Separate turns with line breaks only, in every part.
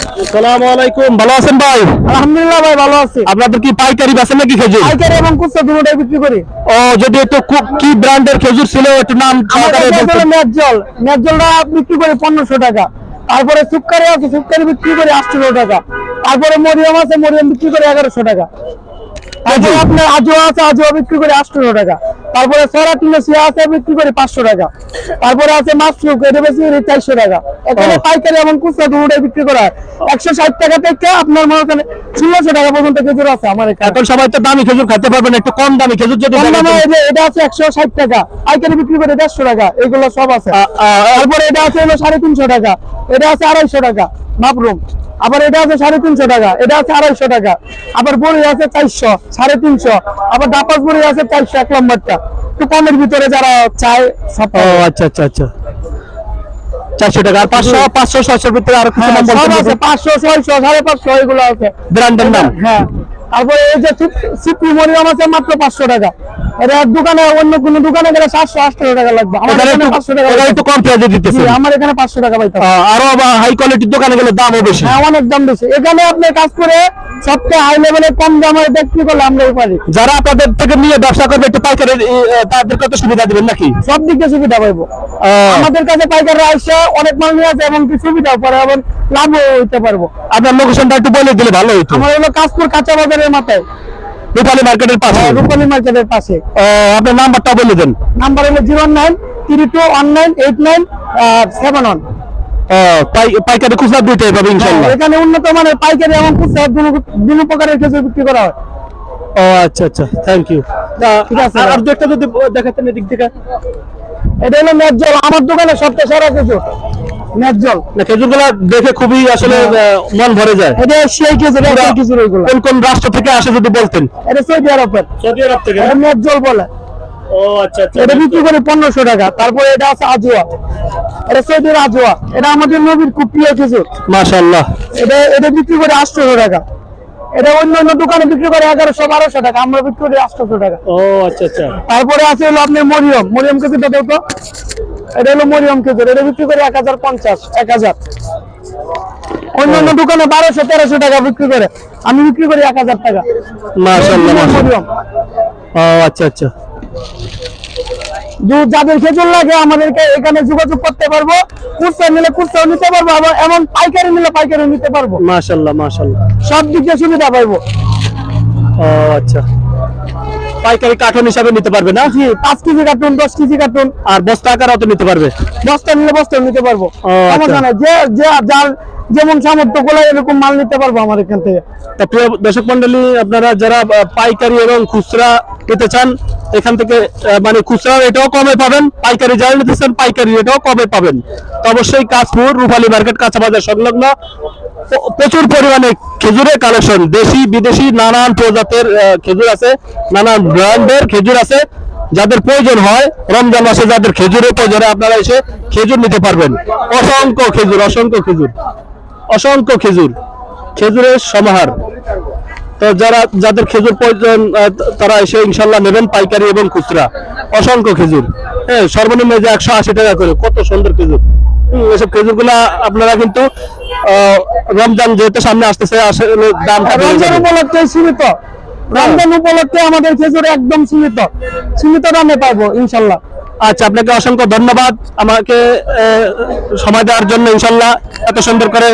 আসসালামু আলাইকুম ভালো আছেন ভাই?
আলহামদুলিল্লাহ ভাই ভালো আছি।
আপনাদের কি পাইকারি বেচেন নাকি খেজুর?
পাইকারি এবং খুচরা দুটোটাই বিক্রি করি।
ও যদি একটু কি ব্র্যান্ডের খেজুর ছিল একটু নাম
বিক্রি করে পনেরোশো টাকা। তারপরে সুক্কারি আছে সুক্কারি বিক্রি করে আটশো টাকা। তারপরে মরিয়াম আছে মরিয়াম বিক্রি করে এগারোশো টাকা। তারপরে আপনার আজোয়া আছে আজোয়া বিক্রি করে আটশো টাকা। তারপরে সরা টিলোসিয়া আছে বিক্রি করে পাঁচশো টাকা। তারপরে আছে মাছরুক এটা বেশি করে চারশো টাকা। এখানে পাইকারি এবং খুচরা দুটোটাই বিক্রি করা হয়। একশো ষাট টাকা থেকে আপনার মনে করেন ষোলোশো টাকা পর্যন্ত খেজুর আছে আমার এখন।
সবাই তো দামি খেজুর খেতে পারবেন একটু কম দামি খেজুর যদি
কম দামে এটা আছে একশো ষাট টাকা পাইকারি বিক্রি করে দেড়শো টাকা এগুলো সব আছে। তারপরে এটা আছে হলো সাড়ে তিনশো টাকা এটা আছে আড়াইশো টাকা মাপরুম আবার এটা আছে সাড়ে তিনশো টাকা এটা আছে আড়াইশো টাকা। আবার বড়ি আছে চারশো সাড়ে তিনশো। আবার ডাপাস বড়ি আছে চারশো এক নম্বরটা। একটু কমের ভিতরে যারা চায় সব
আচ্ছা আচ্ছা আচ্ছা। চারশো টাকা আর পাঁচশো পাঁচশো ছয়শোর ভিতরে আর কিছু
হ্যাঁ, আছে পাঁচশো ছয়শো সাড়ে পাঁচশো এগুলো আছে।
ব্র্যান্ডের নাম?
হ্যাঁ। তারপরে এই যে সিপি মরিয়াম আছে মাত্র পাঁচশো টাকা। এটা এক দোকানে অন্য কোনো দোকানে গেলে সাতশো আটশো টাকা লাগবে। আমার
এখানে
এখানে পাঁচশো টাকা
একটু কম প্রাইজে দিতেছে
আমার এখানে পাঁচশো টাকা পাইতে
আরও হাই কোয়ালিটির দোকানে গেলে দামও বেশি।
হ্যাঁ অনেক দাম বেশি। এখানে আপনি কাজ করে সবচেয়ে হাই লেভেলে কম দামে বিক্রি করলে আমরাই পারি
যারা আপনাদের থেকে নিয়ে ব্যবসা করবে একটু পাইকারি এ, এ, তাদের কত সুবিধা দিবেন নাকি?
সব দিক সুবিধা পাইবো। আমাদের কাছে পাইকাররা অনেক মাল নিয়ে আছে এবং কি সুবিধাও পরে এবং লাভও হইতে পারব।
আপনার লোকেশনটা একটু বলে দিলে ভালো হতো
আমার হলো কাজপুর কাঁচা বাজারের মাথায়
রূপালী মার্কেটের পাশে?
রূপালী মার্কেটের পাশে।
আপনার নাম্বারটা বলে দেন।
নাম্বার হলো zero nine three two one nine eight nine seven one.
পাইকারি খুচরা দুইটাই পাবে ইনশাল্লাহ
এখানে উন্নত মানের পাইকারি এবং খুচরা দুটো প্রকারের খেজুর বিক্রি করা হয়।
ও আচ্ছা আচ্ছা থ্যাংক ইউ
ঠিক আছে
আর দু একটা যদি দেখাতেন এদিক থেকে।
এটা হলো ন্যায্যল আমার দোকানে সবচেয়ে সেরা খেজুর। ন্যায্যল
না খেজুরগুলা দেখে খুবই আসলে মন ভরে যায়।
এটা সেই খেজুর এটা খেজুর ওইগুলো
কোন কোন রাষ্ট্র থেকে আসে যদি বলতেন?
এটা সৌদি আরবের
সৌদি আরব থেকে?
এটা ন্যায্যল বলে।
ও আচ্ছা আচ্ছা
এটা বিক্রি করি পনেরোশো টাকা। তারপরে এটা আছে আজোয়া। এটা সৌদির আজোয়া। এটা আমাদের নবীর খুব প্রিয় খেজুর।
মাশাআল্লাহ।
এটা এটা বিক্রি করে আটশোশো টাকা। এটা অন্য অন্য দোকানে বিক্রি করে এগারোশো বারোশো টাকা। আমরা বিক্রি করি আটশোশো টাকা।
ও আচ্ছা আচ্ছা।
তারপরে আছে হলো আপনার মরিয়ম। মরিয়ম খেজুরটা দেখো এটা হলো মরিয়ম খেজুর এটা বিক্রি করে এক হাজার পঞ্চাশ এক হাজার। অন্য অন্য দোকানে বারোশো তেরোশো টাকা বিক্রি করে। আমি বিক্রি করি এক হাজার টাকা। মরিয়ম।
ও আচ্ছা আচ্ছা।
যাদের খেজুর লাগে আমাদেরকে এখানে যোগাযোগ করতে পারব। কুর্সা নিলে কুর্সাও নিতে পারব আবার এমন পাইকারি নিলে পাইকারি নিতে পারব।
মাশাআল্লাহ মাশাআল্লাহ।
সব দিক দিয়ে সুবিধা পাইবো।
ও আচ্ছা। পাইকারি কার্টন হিসাবে নিতে পারবে না?
জি পাঁচ কেজি কার্টুন দশ কেজি কার্টুন
আর বস্তা আকার তো নিতে পারবে?
বস্তা নিলে বস্তা নিতে পারব।
আচ্ছা।
সমস্যা নাই যে যে যার যেমন সামর্থ্যগুলো এরকম মাল নিতে পারব আমার এখান থেকে।
তা প্রিয় দর্শক মন্ডলী আপনারা যারা পাইকারি এবং খুচরা নিতে চান এখান থেকে মানে খুচরা এটাও কমে পাবেন, পাইকারি যারা নিতে চান পাইকারি এটাও কমে পাবেন। তো অবশ্যই কাশপুর রূপালী মার্কেট কাঁচা বাজার সংলগ্ন প্রচুর পরিমাণে খেজুরের কালেকশন দেশি, বিদেশি নানান প্রজাতের খেজুর আছে, নানান ব্র্যান্ডের খেজুর আছে, যাদের প্রয়োজন হয়, রমজান মাসে যাদের খেজুরের প্রয়োজন আপনারা এসে খেজুর নিতে পারবেন। অসংখ্য খেজুর অসংখ্য খেজুর অসংখ্য খেজুর, খেজুরের সমাহার। তো যারা যাদের খেজুর প্রয়োজন তারা এসে ইনশাল্লাহ নেবেন পাইকারি এবং খুচরা। অসংখ্য খেজুর। হ্যাঁ সর্বনিম্ন যে একশো আশি টাকা করে কত সুন্দর খেজুর। এসব খেজুরগুলা আপনারা কিন্তু আহ, রমজান যেহেতু সামনে আসতেছে আসলে দাম
রমজান উপলক্ষে সীমিত। রমজান উপলক্ষে আমাদের খেজুর একদম সীমিত। সীমিত দামে পাবো ইনশাল্লাহ।
আচ্ছা আপনাকে অসংখ্য ধন্যবাদ। আমাকে সময় দেওয়ার জন্য ইনশাল্লাহ এত সুন্দর করে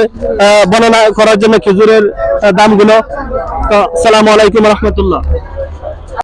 বর্ণনা করার জন্য খেজুরের দামগুলো। তো সালাম আলাইকুম রহমতুল্লাহ।